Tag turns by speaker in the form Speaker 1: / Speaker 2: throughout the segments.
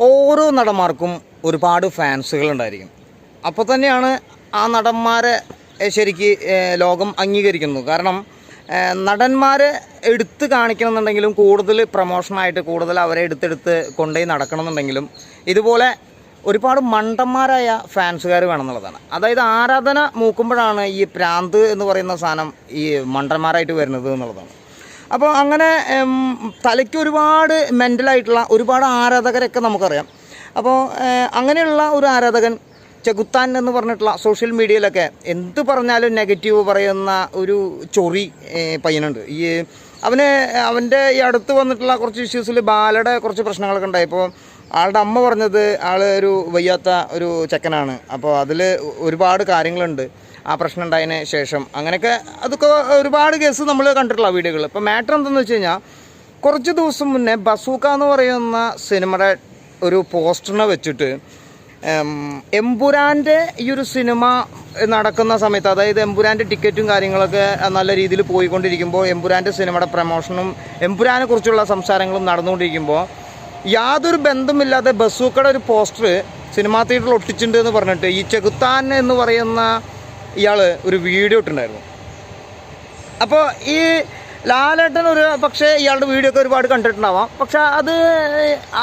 Speaker 1: ഓരോ നടന്മാർക്കും ഒരുപാട് ഫാൻസുകൾ ഉണ്ടായിരിക്കും. അപ്പോൾ തന്നെയാണ് ആ നടന്മാരെ ശരിക്ക് ലോകം അംഗീകരിക്കുന്നത്. കാരണം നടന്മാരെ എടുത്ത് കാണിക്കണമെന്നുണ്ടെങ്കിലും കൂടുതൽ പ്രൊമോഷനായിട്ട് കൂടുതൽ അവരെ എടുത്തെടുത്ത് കൊണ്ടുപോയി നടക്കണമെന്നുണ്ടെങ്കിലും ഇതുപോലെ ഒരുപാട് മണ്ടന്മാരായ ഫാൻസുകാർ വേണമെന്നുള്ളതാണ്. അതായത് ആരാധന മൂക്കുമ്പോഴാണ് ഈ പ്രാന്ത് എന്ന് പറയുന്ന സാധനം ഈ മണ്ടന്മാരായിട്ട് വരുന്നത് എന്നുള്ളതാണ്. അപ്പോൾ അങ്ങനെ തലയ്ക്ക് ഒരുപാട് മെന്റലായിട്ടുള്ള ഒരുപാട് ആരാധകരൊക്കെ നമുക്കറിയാം. അപ്പോൾ അങ്ങനെയുള്ള ഒരു ആരാധകൻ ചെകുത്താൻ എന്ന് പറഞ്ഞിട്ടുള്ള സോഷ്യൽ മീഡിയയിലൊക്കെ എന്ത് പറഞ്ഞാലും നെഗറ്റീവ് പറയുന്ന ഒരു ചൊറി പയ്യനുണ്ട്. ഈ അവന് അവന്റെ ഈ അടുത്ത് വന്നിട്ടുള്ള കുറച്ച് ഇഷ്യൂസിൽ ബാലയുടെ കുറച്ച് പ്രശ്നങ്ങളൊക്കെ ഉണ്ടായി. ഇപ്പോൾ ആളുടെ അമ്മ പറഞ്ഞത് ആൾ ഒരു വയ്യാത്ത ഒരു ചെക്കനാണ്. അപ്പോൾ അതിൽ ഒരുപാട് കാര്യങ്ങളുണ്ട്. ആ പ്രശ്നം ഉണ്ടായതിന് ശേഷം. അങ്ങനെയൊക്കെ അതൊക്കെ ഒരുപാട് കേസ് നമ്മൾ കണ്ടിട്ടുള്ള വീഡിയോകൾ ഇപ്പോൾ മാറ്റർ എന്തെന്ന് വെച്ച് കഴിഞ്ഞാൽ കുറച്ച് ദിവസം മുന്നേ ബസൂക്ക എന്ന് പറയുന്ന സിനിമയുടെ ഒരു പോസ്റ്ററിനെ വെച്ചിട്ട് എംപുരാന്റെ ഈ ഒരു സിനിമ നടക്കുന്ന സമയത്ത് അതായത് എമ്പുരാന്റെ ടിക്കറ്റും കാര്യങ്ങളൊക്കെ നല്ല രീതിയിൽ പോയിക്കൊണ്ടിരിക്കുമ്പോൾ എമ്പുരാന്റെ സിനിമയുടെ പ്രമോഷനും എമ്പുരാനെ കുറിച്ചുള്ള സംസാരങ്ങളും നടന്നുകൊണ്ടിരിക്കുമ്പോൾ യാതൊരു ബന്ധമില്ലാതെ ബസൂക്കയുടെ ഒരു പോസ്റ്റർ സിനിമാ തിയേറ്ററിൽ ഒട്ടിച്ചിട്ടുണ്ട് എന്ന് പറഞ്ഞിട്ട് ഈ ചെകുത്താൻ എന്ന് പറയുന്ന ഇയാൾ ഒരു വീഡിയോ ഇട്ടിട്ടുണ്ടായിരുന്നു. അപ്പോൾ ഈ ലാലേട്ടൻ ഒരു പക്ഷേ ഇയാളുടെ വീഡിയോ ഒക്കെ ഒരുപാട് കണ്ടിട്ടുണ്ടാവാം. പക്ഷെ അത്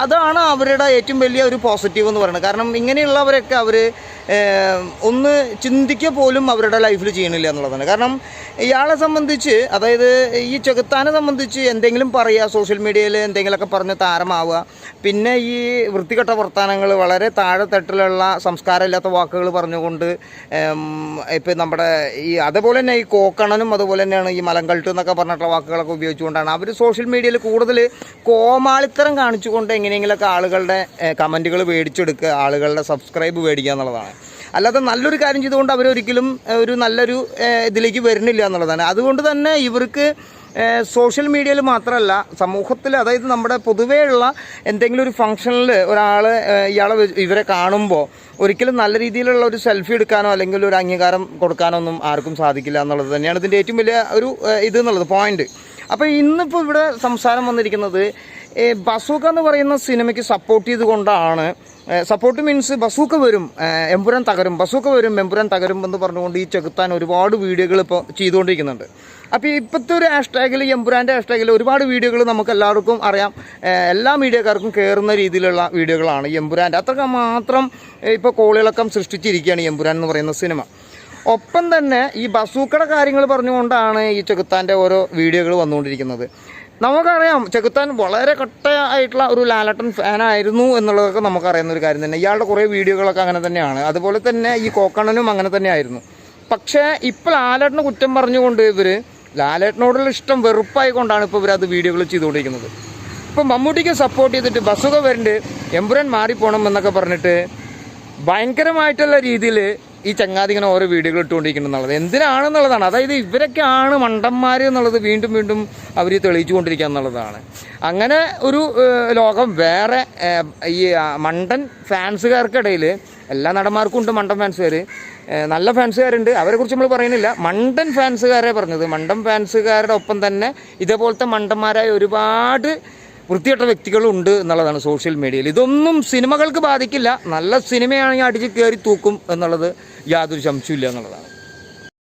Speaker 1: അതാണ് അവരുടെ ഏറ്റവും വലിയ ഒരു പോസിറ്റീവ് എന്ന് പറയുന്നത്. കാരണം ഇങ്ങനെയുള്ളവരൊക്കെ അവർ ഒന്ന് ചിന്തിക്കുക പോലും അവരുടെ ലൈഫിൽ ചെയ്യണില്ല എന്നുള്ളതാണ്. കാരണം ഇയാളെ സംബന്ധിച്ച് അതായത് ഈ ചെകുത്താനെ സംബന്ധിച്ച് എന്തെങ്കിലും പറയുക സോഷ്യൽ മീഡിയയിൽ എന്തെങ്കിലുമൊക്കെ പറഞ്ഞ് താരമാവുക. പിന്നെ ഈ വൃത്തികെട്ട വർത്തമാനങ്ങൾ വളരെ താഴെത്തട്ടിലുള്ള സംസ്കാരമില്ലാത്ത വാക്കുകൾ പറഞ്ഞുകൊണ്ട് ഇപ്പം നമ്മുടെ ഈ അതുപോലെ തന്നെ ഈ കോക്കണനും അതുപോലെ തന്നെയാണ് ഈ മലങ്കൾട്ട് എന്നൊക്കെ പറഞ്ഞിട്ടുള്ള വാക്കുകളൊക്കെ ഉപയോഗിച്ചുകൊണ്ടാണ് അവർ സോഷ്യൽ മീഡിയയിൽ കൂടുതൽ കോമാളിത്തരം കാണിച്ചുകൊണ്ട് എങ്ങനെയെങ്കിലുമൊക്കെ ആളുകളുടെ കമന്റുകൾ മേടിച്ചെടുക്കുക ആളുകളുടെ സബ്സ്ക്രൈബ് മേടിക്കുക എന്നുള്ളതാണ്. അല്ലാതെ നല്ലൊരു കാര്യം ചെയ്തുകൊണ്ട് അവരൊരിക്കലും ഒരു നല്ലൊരു ഇതിലേക്ക് വരുന്നില്ല എന്നുള്ളതാണ്. അതുകൊണ്ട് തന്നെ ഇവർക്ക് സോഷ്യൽ മീഡിയയിൽ മാത്രമല്ല സമൂഹത്തിൽ അതായത് നമ്മുടെ പൊതുവേ ഉള്ള എന്തെങ്കിലും ഒരു ഫംഗ്ഷനിൽ ഒരാൾ ഇയാളെ ഇവരെ കാണുമ്പോൾ ഒരിക്കലും നല്ല രീതിയിലുള്ള ഒരു സെൽഫി എടുക്കാനോ അല്ലെങ്കിൽ ഒരു അംഗീകാരം കൊടുക്കാനോ ഒന്നും ആർക്കും സാധിക്കില്ല എന്നുള്ളത് തന്നെയാണ് ഇതിന്റെ ഏറ്റവും വലിയ ഒരു ഇത് എന്നുള്ളത് പോയിന്റ് അപ്പോൾ ഇന്നിപ്പോൾ ഇവിടെ സംസാരം വന്നിരിക്കുന്നത് ബസൂക്ക എന്ന് പറയുന്ന സിനിമയ്ക്ക് സപ്പോർട്ട് ചെയ്തുകൊണ്ടാണ് സപ്പോർട്ട് മീൻസ് ബസൂക്ക വരും. എമ്പുരം തകരും. ബസൂക്ക വരും എമ്പുരാൻ തകരും എന്ന് പറഞ്ഞുകൊണ്ട് ഈ ചെകുത്താൻ ഒരുപാട് വീഡിയോകൾ ഇപ്പോൾ ചെയ്തുകൊണ്ടിരിക്കുന്നുണ്ട്. അപ്പോൾ ഇപ്പോഴത്തെ ഒരു ഹാഷ്ടാഗിൽ എമ്പുരാന്റെ ഹാഷ്ടാഗിൽ ഒരുപാട് വീഡിയോകൾ നമുക്ക് എല്ലാവർക്കും അറിയാം. എല്ലാ മീഡിയക്കാർക്കും കയറുന്ന രീതിയിലുള്ള വീഡിയോകളാണ് എമ്പുരാന്റെ അത്രയ്ക്ക് മാത്രം ഇപ്പോൾ കോളിളക്കം സൃഷ്ടിച്ചിരിക്കുകയാണ് എമ്പുരാൻ എന്ന് പറയുന്ന സിനിമ. ഒപ്പം തന്നെ ഈ ബസൂക്കട കാര്യങ്ങൾ പറഞ്ഞുകൊണ്ടാണ് ഈ ചെകുത്താന്റെ ഓരോ വീഡിയോകൾ വന്നുകൊണ്ടിരിക്കുന്നത്. നമുക്കറിയാം ചെകുത്താൻ വളരെ കട്ടയായിട്ടുള്ള ഒരു ലാലട്ടൻ ഫാനായിരുന്നു എന്നുള്ളതൊക്കെ നമുക്കറിയുന്ന ഒരു കാര്യം തന്നെ. ഇയാളുടെ കുറേ വീഡിയോകളൊക്കെ അങ്ങനെ തന്നെയാണ്. അതുപോലെ തന്നെ ഈ കോക്കണ്ണനും അങ്ങനെ തന്നെയായിരുന്നു. പക്ഷേ ഇപ്പോൾ ലാലേട്ടനെ കുറ്റം പറഞ്ഞുകൊണ്ട് ഇവർ ലാലേട്ടനോടുള്ള ഇഷ്ടം വെറുപ്പായി കൊണ്ടാണ് ഇപ്പോൾ ഇവരത് വീഡിയോകൾ ചെയ്തുകൊണ്ടിരിക്കുന്നത്. ഇപ്പം മമ്മൂട്ടിക്ക് സപ്പോർട്ട് ചെയ്തിട്ട് ബസ്സുക വരുന്നുണ്ട് എമ്പുരാൻ മാറിപ്പോണം എന്നൊക്കെ പറഞ്ഞിട്ട് ഭയങ്കരമായിട്ടുള്ള രീതിയിൽ ഈ ചങ്ങാതി ഇങ്ങനെ ഓരോ വീഡിയോകൾ ഇട്ടുകൊണ്ടിരിക്കുന്നുള്ളത് എന്തിനാണെന്നുള്ളതാണ്. അതായത് ഇവരൊക്കെയാണ് മണ്ടന്മാർ എന്നുള്ളത് വീണ്ടും വീണ്ടും അവർ തെളിയിച്ചു കൊണ്ടിരിക്കുക എന്നുള്ളതാണ്. അങ്ങനെ ഒരു ലോകം വേറെ ഈ മണ്ടൻ ഫാൻസുകാർക്കിടയിൽ എല്ലാ നടന്മാർക്കും ഉണ്ട് മണ്ടൻ ഫാൻസുകാർ നല്ല ഫാൻസുകാരുണ്ട്. അവരെ കുറിച്ച് നമ്മൾ പറയുന്നില്ല. മണ്ടൻ ഫാൻസുകാരെ പറഞ്ഞത്. മണ്ടൻ ഫാൻസുകാരുടെ ഒപ്പം തന്നെ ഇതേപോലത്തെ മണ്ടന്മാരായ ഒരുപാട് വൃത്തികെട്ട വ്യക്തികളുണ്ട് എന്നുള്ളതാണ് സോഷ്യൽ മീഡിയയിൽ. ഇതൊന്നും സിനിമകൾക്ക് ബാധിക്കില്ല. നല്ല സിനിമയാണെങ്കിൽ അടിച്ച് കയറി തൂക്കും എന്നുള്ളത് യാതൊരു സംശയമില്ല എന്നുള്ളതാണ്.